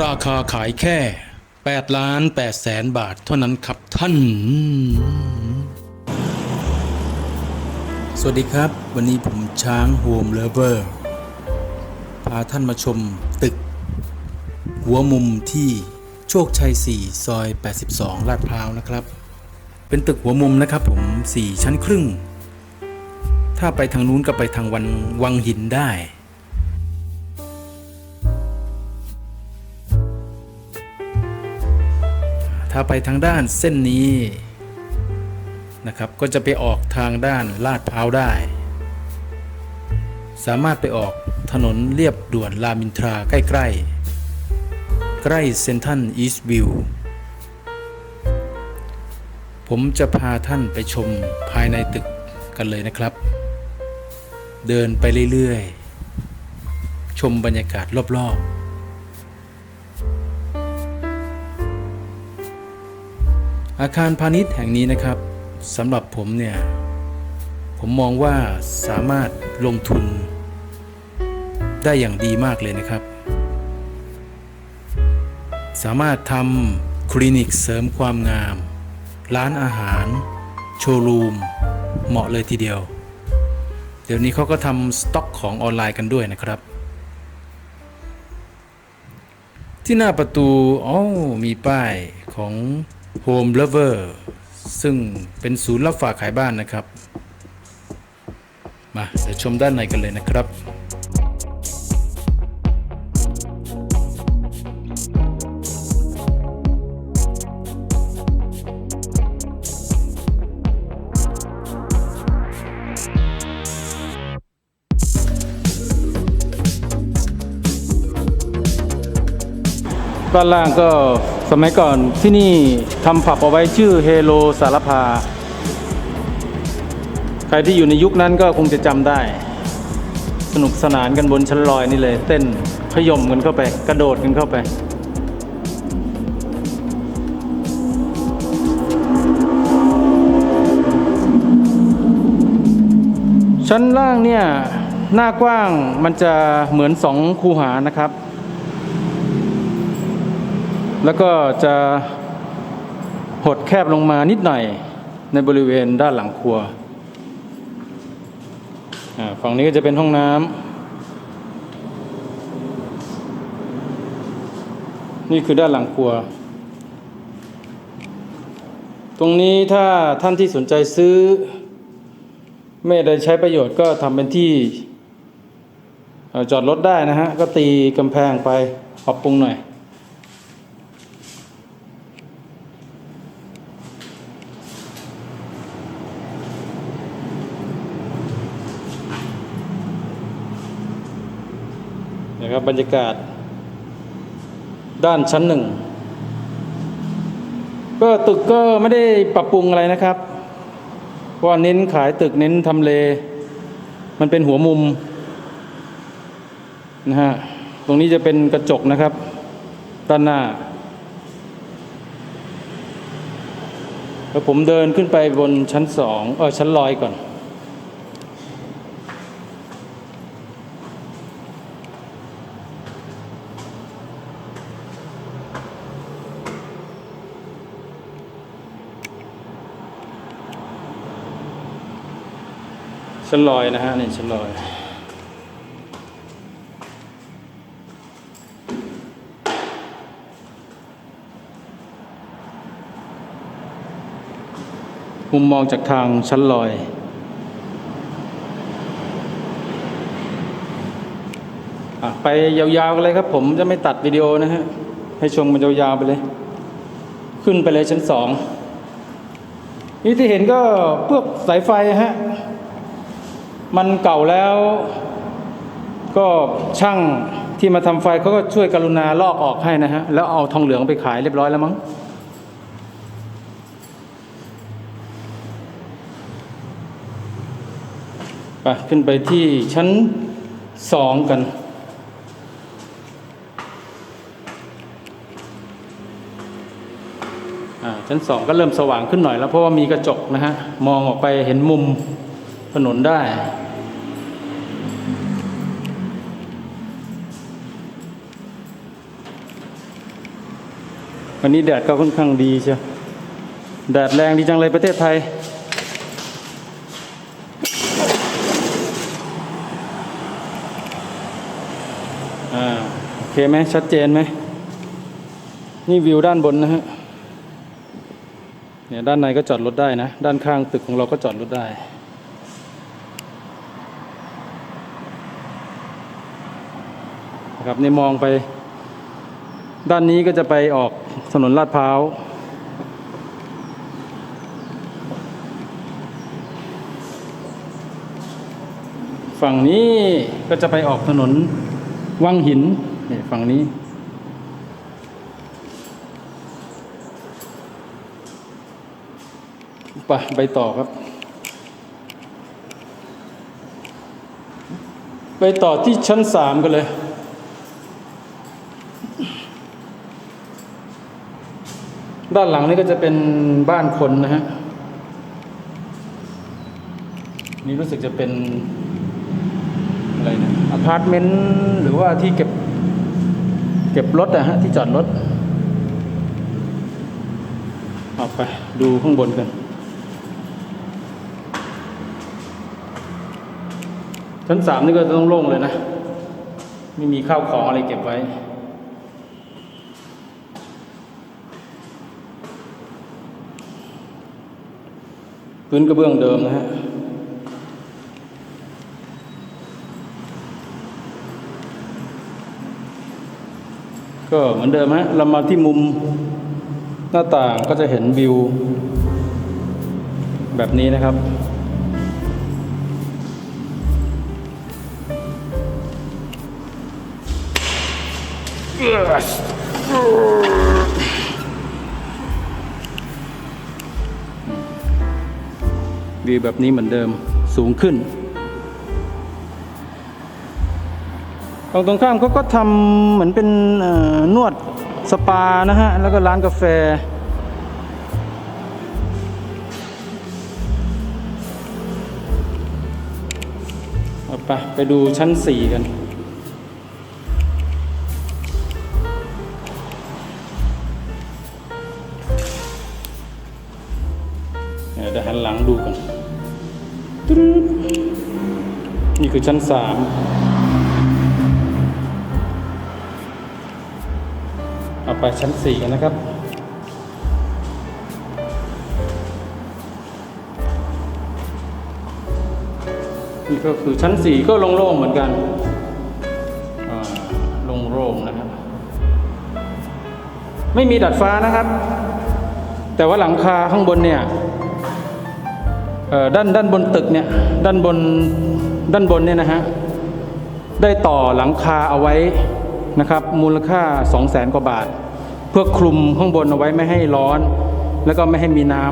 ราคาขายแค่8ล้าน8แสนบาทเท่านั้นครับท่าน สวัสดีครับ วันนี้ผมช้างโฮมเลเวอร์พาท่านมาชมตึก หัวมุมที่โชคชัย 4 ซอย 82 ลาดพร้าวนะครับ เป็นตึกหัวมุมนะครับผม 4 ชั้นครึ่ง ถ้าไปทางนู้นก็ไปทางวันวังหินได้ ถ้าไปทางด้านเส้นนี้นะครับ ก็จะไปออกทางด้านลาดพร้าวได้ สามารถไปออกถนนเรียบด่วนรามอินทราใกล้ ๆ ใกล้เซนทันอีสต์วิว ผมจะพาท่านไปชมภายในตึกกันเลยนะครับ เดินไปเรื่อย ๆ ชมบรรยากาศรอบ ๆ อาคารพาณิชย์แห่งนี้นะครับสำหรับผมเนี่ย ผมมองว่าสามารถลงทุนได้อย่างดีมากเลยนะครับ สามารถทำคลินิกเสริมความงาม ร้านอาหาร โชว์รูม เหมาะเลยทีเดียว เดี๋ยวนี้เขาก็ทำสต็อกของออนไลน์กันด้วยนะครับ ที่หน้าประตูอ๋อมีป้ายของ Home Lover ซึ่งเป็นศูนย์รับฝากขายบ้านนะครับ มาเดี๋ยวชมด้านในกันเลยนะครับด้านล่างก็ สมัยก่อนที่นี่ทำผับเอาไว้ชื่อเฮโลสารพา ใครที่อยู่ในยุคนั้นก็คงจะจำได้ สนุกสนานกันบนชั้นลอยนี่เลย เต้นขย่มกันเข้าไป กระโดดกันเข้าไปชั้นล่างเนี่ยหน้ากว้างมันจะเหมือนสองคูหานะครับ แล้วก็จะหดแคบลงมานิดหน่อยในบริเวณด้านหลังครัวฝั่งนี้ก็จะเป็นห้องน้ำนี่คือด้านหลังครัว ตรงนี้ถ้าท่านที่สนใจซื้อ ไม่ได้ใช้ประโยชน์ก็ทำเป็นที่จอดรถได้นะฮะ ก็ตีกำแพงไปปรับปรุงหน่อย นะครับบรรยากาศ ด้านชั้นหนึ่งก็ตึกก็ไม่ได้ปรับปรุงอะไรนะครับว่าเน้นขายตึกเน้นทำเล มันเป็นหัวมุมนะฮะตรงนี้จะเป็นกระจกนะครับ ด้านหน้าแล้วผมเดินขึ้นไปบนชั้นสองเออชั้นลอยก่อน ชั้นลอยนะฮะนี่ชั้นลอยมุมมองจากทางชั้นลอยอไปยาวๆกันเลยครับ ผมจะไม่ตัดวิดีโอนะฮะ ให้ชมมันยาวๆไปเลย ขึ้นไปเลยชั้นสอง นี่ที่เห็นก็พวกสายไฟฮะ มันเก่าแล้ว ก็ช่างที่มาทำไฟเขาก็ช่วยกรุณาลอกออกให้นะฮะ แล้วเอาทองเหลืองไปขายเรียบร้อยแล้วมั้งไปขึ้นไปที่ชั้นสองกันอ่าชั้นสองก็เริ่มสว่างขึ้นหน่อยแล้วเพราะว่ามีกระจกนะฮะ มองออกไปเห็นมุม ถนนได้ วันนี้แดดก็ค่อนข้างดีใช่แดดแรงดีจังเลยประเทศไทย อ่า โอเคไหมชัดเจนไหม นี่วิวด้านบนนะฮะเนี่ยด้านในก็จอดรถได้นะ ด้านข้างตึกของเราก็จอดรถได้ นะครับในมองไป ด้านนี้ก็จะไปออกถนนลาดพร้าวฝั่งนี้ก็จะไปออกถนนวังหินนี่ฝั่งนี้ ไปไปต่อครับ ไปต่อที่ชั้นสามกันเลย ด้านหลังนี่ก็จะเป็นบ้านคนนะฮะนี่รู้สึกจะเป็นอะไรเนี่ยอพาร์ตเมนต์หรือว่าที่เก็บ เก็บรถนะฮะที่จอดรถเอาไปดูข้างบนกันชั้นสามนี่ก็ต้องโล่งเลยนะ ไม่มีข้าวของอะไรเก็บไว้ พื้นกระเบื้องเดิมนะฮะก็เหมือนเดิมฮะเรามาที่มุมหน้าต่างก็จะเห็นวิว แบบนี้นะครับ วิวแบบนี้เหมือนเดิมสูงขึ้นตรงตรงข้ามเขาก็ทำเหมือนเป็นนวดสปานะฮะ แล้วก็ร้านกาแฟ ไปไปดูชั้นสี่กัน คือชั้นสามเอาไปชั้นสี่กันนะครับ นี่ก็คือชั้นสี่ก็โล่งๆเหมือนกันโล่งๆนะครับ ไม่มีดัดฟ้านะครับ แต่ว่าหลังคาข้างบนเนี่ยด้านด้านบนตึกเนี่ย ด้านบน ด้านบนเนี่ยนะฮะได้ต่อหลังคาเอาไว้นะครับมูลค่า 2 0 0แสนกว่าบาท เพื่อคลุมข้างบนเอาไว้ไม่ให้ร้อน แล้วก็ไม่ให้มีน้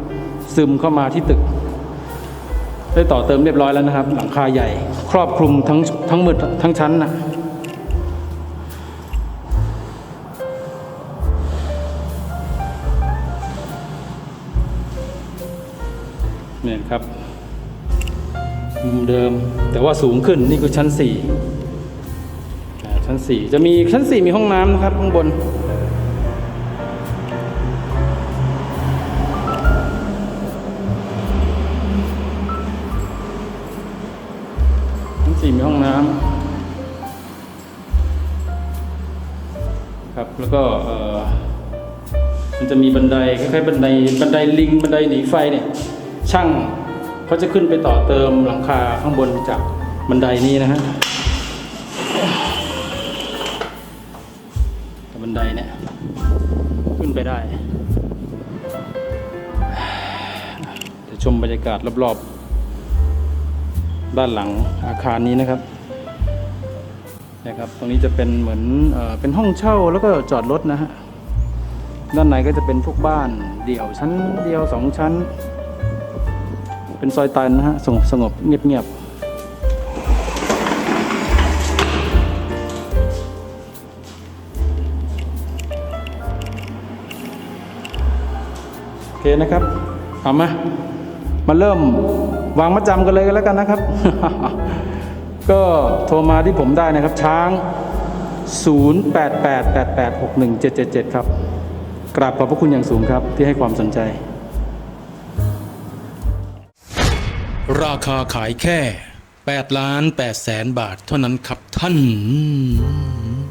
ำซึมเข้ามาที่ตึก ได้ต่อเติมเรียบร้อยแล้วนะครับ หลังคาใหญ่ ครอบคลุมทั้งทั้งหมดทั้งชั้นนะเนี่ยครับ มุมเดิม แต่ว่าสูงขึ้นนี่คือชั้นสี่ชั้นสี่จะมีชั้นสี่มีห้องน้ำนะครับข้างบน ชั้นสี่มีห้องน้ำครับแล้วก็มันจะมีบันไดคล้ายๆบันไดบันไดลิงบันไดหนีไฟเนี่ยช่าง เขาจะขึ้นไปต่อเติมหลังคาข้างบนจากบันไดนี้นะฮะบันไดเนี่ยขึ้นไปได้เดี๋ยวชมบรรยากาศรอบๆ ด้านหลังอาคารนี้นะครับนะครับ ตรงนี้จะเป็นเหมือนเออเป็นห้องเช่าแล้วก็จอดรถนะฮะ ด้านในก็จะเป็นพวกบ้านเดี่ยวชั้นเดียวสองชั้น เป็นซอยตันนะฮะสงบสงบเงียบเงียบโอเคนะครับเอามามาเริ่มวางมัดจำกันเลยกันแล้วกันนะครับ ก็โทรมาที่ผมได้นะครับ ช้าง 0888861777 ครับกราบขอบพระคุณอย่างสูงครับที่ให้ความสนใจ ราคาขายแค่8ล้าน8แสนบาทเท่านั้นครับท่าน